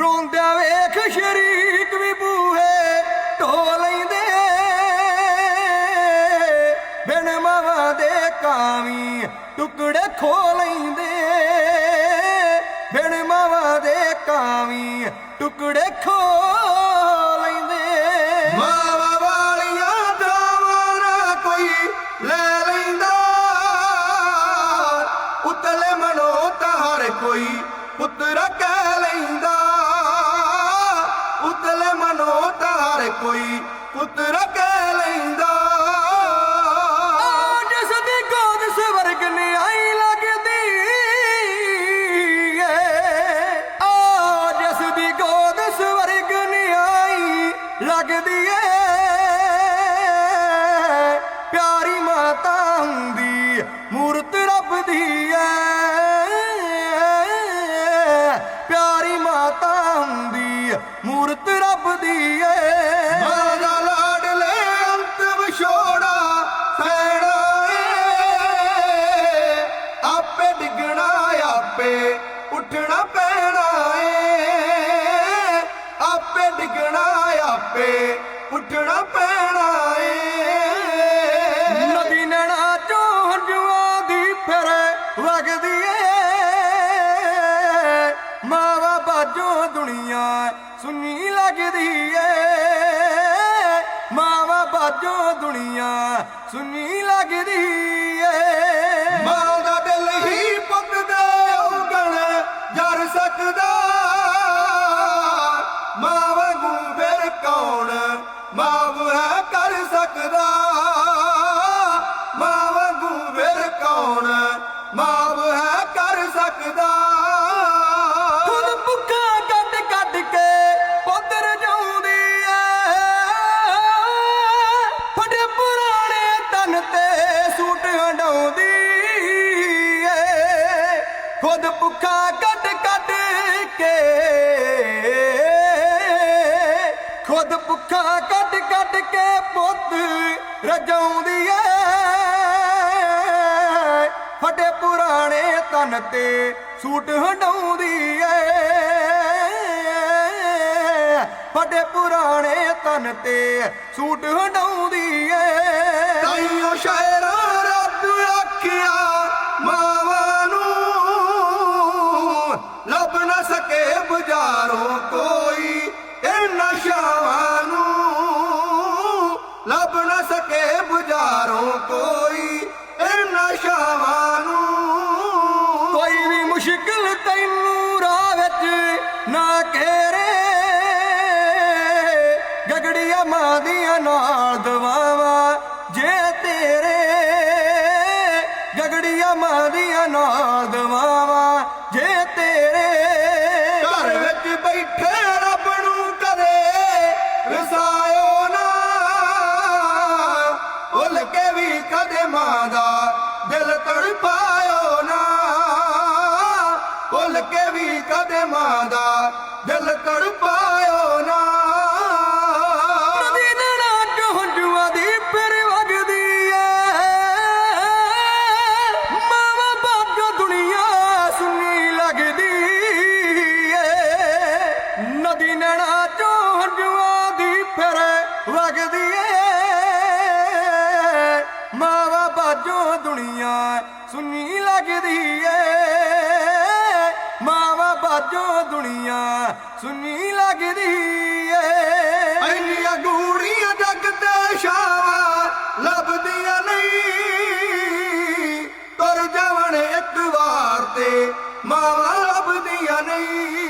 ਰੋਂਦਿਆਂ ਵੇਖ ਸ਼ਰੀਕ ਵੀ ਬੂਹੇ ਢੋ ਲੈਂਦੇ। ਬਿਨ ਮਾਵਾਂ ਦੇ ਕਾਵੀ ਟੁਕੜੇ ਖੋ ਲੈਂਦੇ। ਬਿਨ ਮਾਵਾਂ ਦੇ ਕਾਵੀ ਟੁਕੜੇ ਖੋ ਲੈਂਦੇ। ਮਾਵਾਂ ਵਾਲੀਆਂ ਦਾਵਾਂ ਕੋਈ ਲੈ ਲੈਂਦਾ। ਉਤਲੇ ਮਨੋ ਹਰ ਕੋਈ ਪੁੱਤਰ ਕਹਿ ਲੈਂਦਾ। ਕੋਈ ਪੁੱਤਰ ਕਹਿ ਲੈਂਦਾ। ਜਿਸ ਦੀ ਗੋਦ ਸਵਰਗ ਨੇ ਆਈ ਲੱਗਦੀ ਏ। ਆ ਜਿਸ ਦੀ ਗੋਦ ਸਵਰਗ ਨੇ ਆਈ ਲੱਗਦੀ ਏ। ਪਿਆਰੀ ਮਾਤਾ ਹੁੰਦੀ ਮੂਰਤ ਰੱਬ ਦੀ ਐ ਪਿਆਰੀ ਮਾਤਾ ਹੁੰਦੀ ਮੂਰਤ ਰੱਬ ਦੀ ਐ ਉੱਠਣਾ ਪੈਣਾ ਏ। ਆਪੇ ਡਿੱਗਣਾ, ਆਪੇ ਉੱਠਣਾ ਪੈਣਾ ਏ। ਨਦੀ ਨੈਣਾ ਚੋਂ ਹੰਝੂਆਂ ਦੀ ਫਿਰ ਵਗਦੀ ਏ। ਮਾਵਾ ਬਾਜੋ ਦੁਨੀਆ ਸੁਣੀ ਲੱਗਦੀ ਏ। ਮਾਵਾ ਬਾਜੋ ਦੁਨੀਆ ਸੁਣੀ ਲੱਗਦੀ ਮਾਵ ਹੈ ਕਰ ਸਕਦਾ। ਮਾਂ ਵਾਂਗੂ ਫਿਰ ਕੌਣ ਮਾਂ ਹੈ ਕਰ ਸਕਦਾ? ਖੁਦ ਭੁੱਖਾ ਕੱਟ ਕੱਟ ਕੇ ਪੁੱਤਰ ਜਾਉਂਦੀ ਐ। ਫੜੇ ਪੁਰਾਣੇ ਤਨ ਤੇ ਸੂਟ ਹੰਡਾਉਂਦੀ ਏ ਖੁਦ ਭੁੱਖਾ ਕੱਢ ਕੱਟ ਕੇ ਖੁਦ ਭੁੱਖਾ ਰਜਾਉਂਦੀ ਏ। ਫਟੇ ਪੁਰਾਣੇ ਤਨ ਤੇ ਸੂਟ ਹੰਡਾਉਂਦੀ ਏ। ਫਟੇ ਪੁਰਾਣੇ ਤਨ ਤੇ ਸੂਟ ਹੰਡਾਉਂਦੀ ਏ। ਤਾਈਓ ਸ਼ਾਇਰਾਂ ਰੱਬ ਆਖਿਆ, ਮਾਵਾਂ ਨੂੰ ਲੱਭ ਨਾ ਸਕੇ ਬਾਜ਼ਾਰੋਂ ਕੋਈ ਇਹਨਾਂ ਸ਼ਾਵਾਂ ਕੋਈ ਇਹਨਾਂ ਸ਼ਾਵਾਂ ਨੂੰ। ਕੋਈ ਵੀ ਮੁਸ਼ਕਿਲ ਤੈਨੂੰ ਰਾਹ ਵਿੱਚ ਨਾ ਘੇਰੇ। ਗਗੜੀਆਂ ਮਾਂ ਦੀਆਂ ਨਾਲ ਦਵਾਵਾਂ ਜੇ ਤੇਰੇ। ਗਗੜੀਆਂ ਮਾਂ ਮਾਂ ਦਾ ਦਿਲ ਤੜਪਾਇਓ ਨਾ। ਭੁੱਲ ਕੇ ਵੀ ਕਦੇ ਮਾਂ ਦਾ ਦਿਲ ਤੜਪਾਇਓ ਨਾ। ਨਦੀ ਨੈਣਾ ਚੋਂ ਦੁਨੀਆ ਸੁਣੀ ਲੱਗਦੀ ਏ। ਮਾਵਾ ਬਾਜੋ ਦੁਨੀਆ, ਸੁਣੀ ਲੱਗਦੀ ਏ। ਇੰਨੀਆਂ ਗੂੜੀਆਂ ਜੱਗ ਤੇ ਸ਼ਾਵਾ, ਲੱਭਦੀਆਂ ਨਹੀਂ। ਤੁਰ ਜਾਵਣ ਇੱਕ ਵਾਰ ਤੇ, ਮਾਵਾ ਲੱਭਦੀਆਂ ਨਹੀਂ।